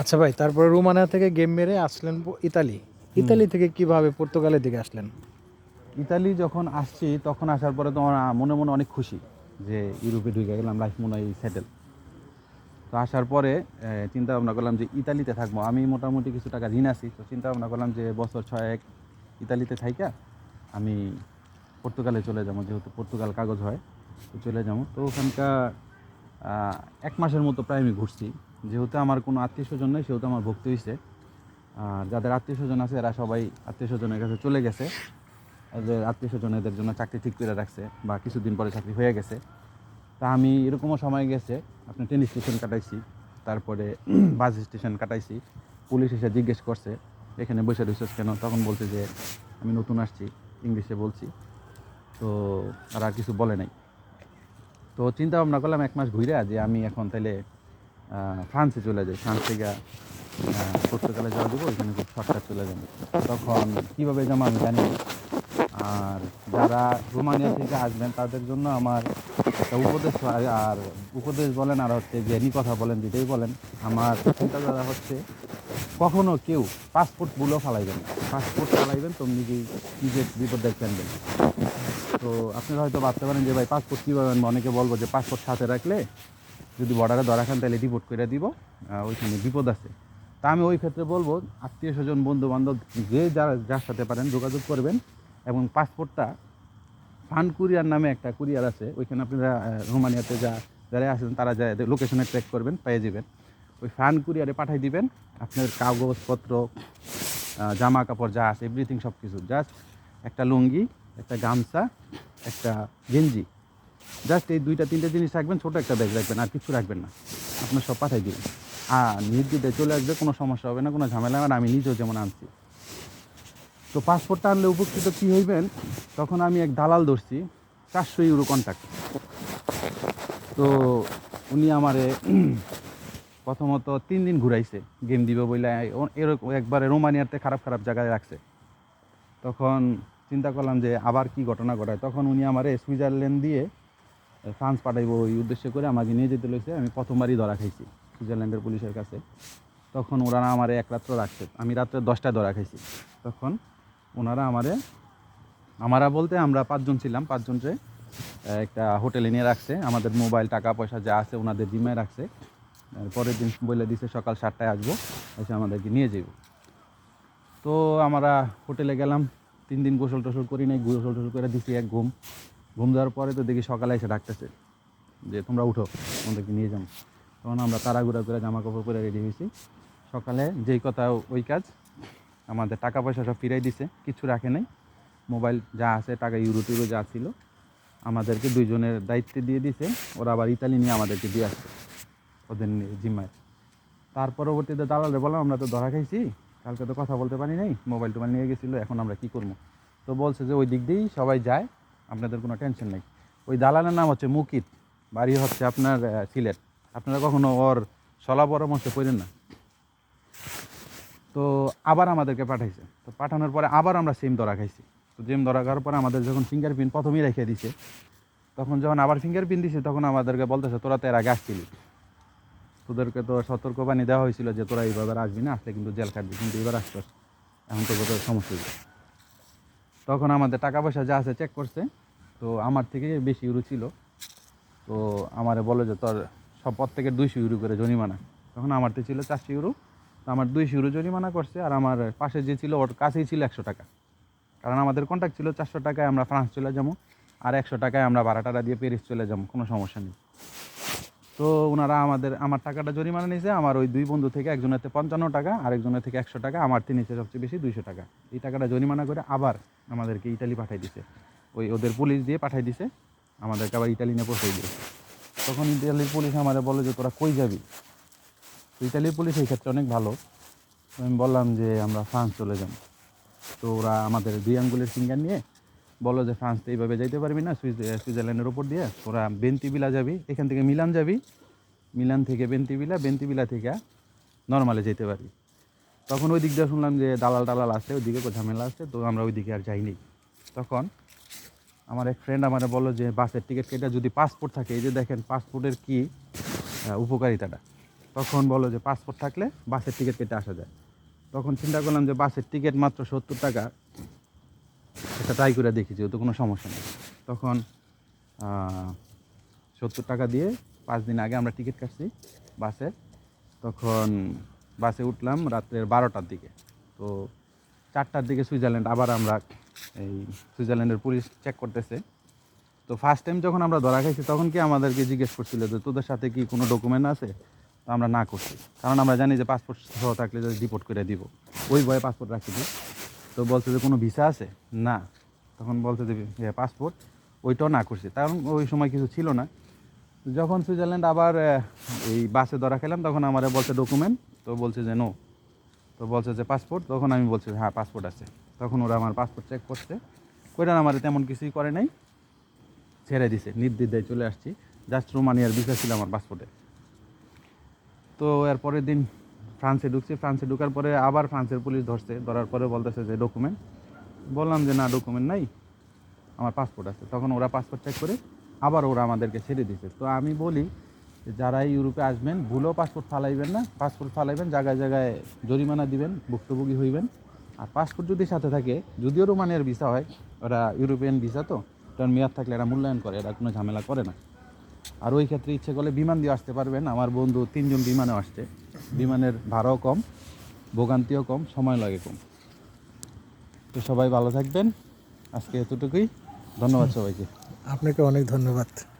আচ্ছা ভাই তারপরে রোমানিয়া থেকে গেম মেরে আসলেন ইতালি। ইতালি থেকে কীভাবে পর্তুগালের দিকে আসলেন? ইতালি যখন আসছি তখন আসার পরে তো আমার মনে মনে অনেক খুশি যে ইউরোপে ঢুকে গেলাম লাইফ মনে হয় সেটেল তো আসার পরে চিন্তা ভাবনা করলাম যে ইতালিতে থাকব। আমি মোটামুটি কিছু টাকা ঋণ আছি তো চিন্তা ভাবনা করলাম যে বছর ছয়েক ইতালিতে থাইকা আমি পর্তুগালে চলে যাব যেহেতু পর্তুগাল কাগজ হয় তো চলে যাব। তো ওখানকার এক মাসের মতো প্রায় আমি ঘুরছি। যেহেতু আমার কোনো আত্মীয় স্বজন নেই, সেহেতু আমার ভক্তি হয়েছে আর যাদের আত্মীয় স্বজন আছে, এরা সবাই আত্মীয় স্বজনের কাছে চলে গেছে। এদের আত্মীয় স্বজন এদের জন্য চাকরি ঠিক করে রাখছে বা কিছুদিন পরে চাকরি হয়ে গেছে। তা আমি এরকমও সময় গেছে, আপনি ট্রেন স্টেশন কাটাইছি, তারপরে বাস স্টেশন কাটাইছি। পুলিশ এসে জিজ্ঞেস করছে, এখানে বসে রয়েছিস কেন? তখন বলছে যে, আমি নতুন আসছি, ইংলিশে বলছি। তো আর কিছু বলে নাই। তো চিন্তা ভাবনা করলাম এক মাস ঘুরে যে আমি এখন তাহলে ফ্রান্সে চলে যাই ফ্রান্স থেকে পর্তুগালে যাওয়া দেবো, ওইখানে খুব শর্টকাট চলে যাব তখন কীভাবে যাব আমি জানি আর যারা রোমানিয়া থেকে আসবেন, তাদের জন্য আমার একটা উপদেশ আর উপদেশ বলেন, আর হচ্ছে জ্ঞানী কথা বলেন যেটাই বলেন। আমার চিন্তাধারা হচ্ছে, কখনো কেউ পাসপোর্ট বলেও ফালাইবেন পাসপোর্ট ফালাইবেন, তো নিজেই নিজের বিপদে ফেলবেন তো আপনারা হয়তো ভাবতে পারেন যে, ভাই পাসপোর্ট কীভাবে? অনেকে বলব যে পাসপোর্ট সাথে রাখলে যদি বর্ডারে ধরা খান, তাহলে রিপোর্ট করে দিব। ওইখানে বিপদ আছে। তা আমি ওই ক্ষেত্রে বলব, আত্মীয় স্বজন বন্ধু বান্ধব যে যারা যার সাথে পারেন যোগাযোগ করবেন এবং পাসপোর্টটা ফান কুরিয়ার নামে একটা কুরিয়ার আছে, ওইখানে আপনারা রোমানিয়াতে যা যারা আছেন, তারা যায় লোকেশনে ট্র্যাক করবেন, পেয়ে যাবেন। ওই ফান কুরিয়ারে পাঠিয়ে দিবেন, আপনার কাগজপত্র জামা কাপড় যা আছে এভরিথিং সব কিছু জাস্ট একটা লুঙ্গি, একটা গামছা, একটা গেঞ্জি জাস্ট এই দুইটা, তিনটে জিনিস রাখবেন, ছোটো একটা ব্যাগ রাখবেন, আর কিছু রাখবেন না। আপনার সব পাঠাই দিবেন। আর নির্দিতে চলে আসবে, কোনো সমস্যা হবে না, কোনো ঝামেলা হবে না, আমি নিজেও যেমন আনছি। তো পাসপোর্টটা আনলে উপকৃত কী হইবেন? তখন আমি এক দালাল ধরছি, চারশো ইউরো কন্ট্যাক্ট তো উনি আমারে প্রথমত তিন দিন ঘুরাইছে গেম দিবে বলে এরকম একবারে রোমানিয়াতে খারাপ খারাপ জায়গায় রাখছে। তখন চিন্তা করলাম যে আবার কি ঘটনা ঘটায়। তখন উনি আমারে সুইজারল্যান্ড দিয়ে ফ্রান্স পাঠাইবো ওই উদ্দেশ্য করে আমাকে নিয়ে যেতে লইছে। আমি প্রথমবারই ধরা খাইছি সুইজারল্যান্ডের পুলিশের কাছে। তখন ওনারা আমারে এক রাত্র রাখছে। আমি রাত্রে দশটায় ধরা খাইছি। তখন ওনারা আমারে, আমারা বলতে আমরা পাঁচজন ছিলাম। পাঁচজনকে একটা হোটেলে নিয়ে রাখছে। আমাদের মোবাইল, টাকা, পয়সা যা আছে ওনাদের জিম্মায় রাখছে। পরের দিন বলে দিছে, সকাল সাতটায় আসব, এসে আমাদেরকে নিয়ে যাব তো আমরা হোটেলে গেলাম। তিন দিন গোসল টোসল করি নাই। গোসল টোসল করে দিছি এক ঘুম। ঘুম দেওয়ার পরে তো দেখি সকালে এসে ডাকতেছে যে, তোমরা উঠো আমাদেরকে নিয়ে যাব তখন আমরা তাড়াগুড়া করে জামা কাপড় পরে রেডি হয়েছি। সকালে যেই কথা ওই কাজ, আমাদের টাকা পয়সা সব ফিরাই দিছে, কিছু রাখে নাই। মোবাইল যা আছে, টাকা ইউরো টিউরো যা ছিল, আমাদেরকে দুইজনের দায়িত্বে দিয়ে দিছে। ওরা আবার ইতালি নিয়ে আমাদেরকে দিয়ে আসছে, ওদের জিম্মায়। তার পরবর্তীতে দালালে বললাম আমরা তো ধরা খাইছি, কালকে তো কথা বলতে পারি নাই মোবাইল টোবাইল নিয়ে গেছিল, এখন আমরা কি করব? তো বলছে যে, ওই দিক দিয়েই সবাই যায় আপনাদের কোনো টেনশন নেই। ওই দালালের নাম হচ্ছে মুকিত, বাড়ি হচ্ছে আপনার সিলেট। আপনারা কখনো ওর সলা পরামর্শ করেন না? তো আবার আমাদেরকে পাঠাইছে। তো পাঠানোর পরে আবার আমরা সিম ধরা খাইছি। তো জিম ধরা খাওয়ার পরে আমাদের যখন ফিঙ্গারপ্রিন্ট প্রথমেই রেখে দিছে, তখন যখন আবার ফিঙ্গারপ্রিন্ট দিছে, তখন আমাদেরকে বলতেছে, তোরা তো এর আগে আসছিলি। তোদেরকে তো সতর্কবাণী দেওয়া হয়েছিল যে, তোরা এইভাবে আসবি না, আসলে কিন্তু জেল খাটবি, কিন্তু এবার আসছস। এখন তো তোদের সমস্যা তখন আমাদের টাকা পয়সা যা আছে চেক করছে, তো আমার থেকে বেশি ইউরো ছিল। তো আমারে বলে যে, তোর সব প্রত্যেকের দুইশো ইউরো করে জরিমানা। তখন আমার তো ছিল চারশো ইউরো। তো আমার দুইশো ইউরো জরিমানা করছে আর আমার পাশে যে ছিল, ওর কাছেই ছিল একশো টাকা। কারণ আমাদের কন্ট্যাক্ট ছিল চারশো টাকায় আমরা ফ্রান্স চলে যাব, আর একশো টাকায় আমরা ভাড়া টাড়া দিয়ে প্যারিস চলে যাব, কোনো সমস্যা নেই। তো ওনারা আমাদের, আমার টাকাটা জরিমানা নিয়েছে, আমার ওই দুই বন্ধু থেকে একজনের থেকে পঞ্চান্ন টাকা, আরেকজনের থেকে একশো টাকা, আমার নিচে সবচেয়ে বেশি দুইশো টাকা। এই টাকাটা জরিমানা করে আবার আমাদেরকে ইটালি পাঠাই দিছে। ওই ওদের পুলিশ দিয়ে পাঠাই দিছে, আমাদেরকে আবার ইটালি নিয়ে পৌঁছে দিয়েছে। তখন ইটালির পুলিশ আমাদের বলে যে, তোরা কই যাবি? ইটালির পুলিশ এই ক্ষেত্রে অনেক ভালো। আমি বললাম যে, আমরা ফ্রান্স চলে যাব। তো ওরা আমাদের দুই আঙ্গুলের ফিঙ্গার নিয়ে বলল যে ফ্রান্স তো এইভাবে যাইতে পারবি না, সুইজ সুইজারল্যান্ডের ওপর দিয়ে তোরা বেন্তিবিলা যাবি, এখান থেকে মিলান যাবি, মিলান থেকে বেন্তিবিলা বেন্তিবিলা থেকে নর্মালে যেতে পারবি। তখন ওই দিক দিয়ে শুনলাম যে দালাল টালাল আছে ওইদিকে ঝামেলা আসছে, তো আমরা ওইদিকে আর যাইনি। তখন আমার এক ফ্রেন্ড আমার বলল যে, বাসের টিকিট কেটে যদি পাসপোর্ট থাকে, এই যে দেখেন পাসপোর্টের কি উপকারিতাটা। তখন বলো যে পাসপোর্ট থাকলে বাসের টিকিট কেটে আসা যায়। তখন চিন্তা করলাম যে বাসের টিকিট মাত্র সত্তর টাকা এটা ট্রাই করে দেখি যেহেতু কোনো সমস্যা নেই। তখন সত্তর টাকা দিয়ে পাঁচ দিন আগে আমরা টিকিট কাটছি বাসে। তখন বাসে উঠলাম রাত্রের বারোটার দিকে। তো চারটার দিকে সুইজারল্যান্ড, আবার আমরা এই সুইজারল্যান্ডের পুলিশ চেক করতেছে। তো ফার্স্ট টাইম যখন আমরা ধরা খাইছি, তখন কি আমাদেরকে জিজ্ঞেস করছিল যে, তোদের সাথে কি কোনো ডকুমেন্ট আছে? তো আমরা না করছি। কারণ আমরা জানি যে পাসপোর্ট সহ থাকলে যদি ডিপোর্ট করে দিব। ওই ভয়ে পাসপোর্ট রাখি দিই তো বলছে যে কোনো ভিসা আছে? না। তখন বলছে যে পাসপোর্ট ওইটাও না করছে। কারণ ওই সময় কিছু ছিল না। যখন সুইজারল্যান্ড আবার এই বাসে ধরা খেলাম, তখন আমার বলছে ডকুমেন্ট তো বলছে যে নো তো বলছে যে পাসপোর্ট তখন আমি বলছি হ্যাঁ পাসপোর্ট আছে। তখন ওরা আমার পাসপোর্ট চেক করছে। ওইটা আমার তেমন কিছুই করে নাই। ছেড়ে দিছে। নির্দ্বিধায় চলে আসছি। জাস্ট রোমানিয়ার ভিসা ছিল আমার পাসপোর্টে তো এর পরের দিন ফ্রান্সে ঢুকছি, ফ্রান্সে ঢুকার পরে আবার ফ্রান্সের পুলিশ ধরছে, ধরার পরে বলতেছে যে ডকুমেন্ট বললাম যে, না ডকুমেন্ট নাই, আমার পাসপোর্ট আছে। তখন ওরা পাসপোর্ট চেক করে আবার ওরা আমাদেরকে ছেড়ে দিছে তো আমি বলি যে যারা ইউরোপে আসবেন, ভুলেও পাসপোর্ট ফালাইবেন না। পাসপোর্ট ফালাইবেন, জায়গায় জায়গায় জরিমানা দিবেন, ভুক্তভোগী হইবেন। আর পাসপোর্ট যদি সাথে থাকে, যদিও রোমানিয়ার ভিসা হয়, ওরা ইউরোপিয়ান ভিসা তো, কারণ মেয়াদ থাকলে এরা মূল্যায়ন করে, এরা কোনো ঝামেলা করে না। আর ওই ক্ষেত্রে ইচ্ছে করলে বিমান দিয়ে আসতে পারবেন। আমার বন্ধু তিনজন বিমানে আসছে। বিমানের ভাড়াও কম, ভোগান্তিও কম, সময় লাগে কম। তো সবাই ভালো থাকবেন। আজকে এতটুকুই। ধন্যবাদ সবাইকে। আপনাকে অনেক ধন্যবাদ।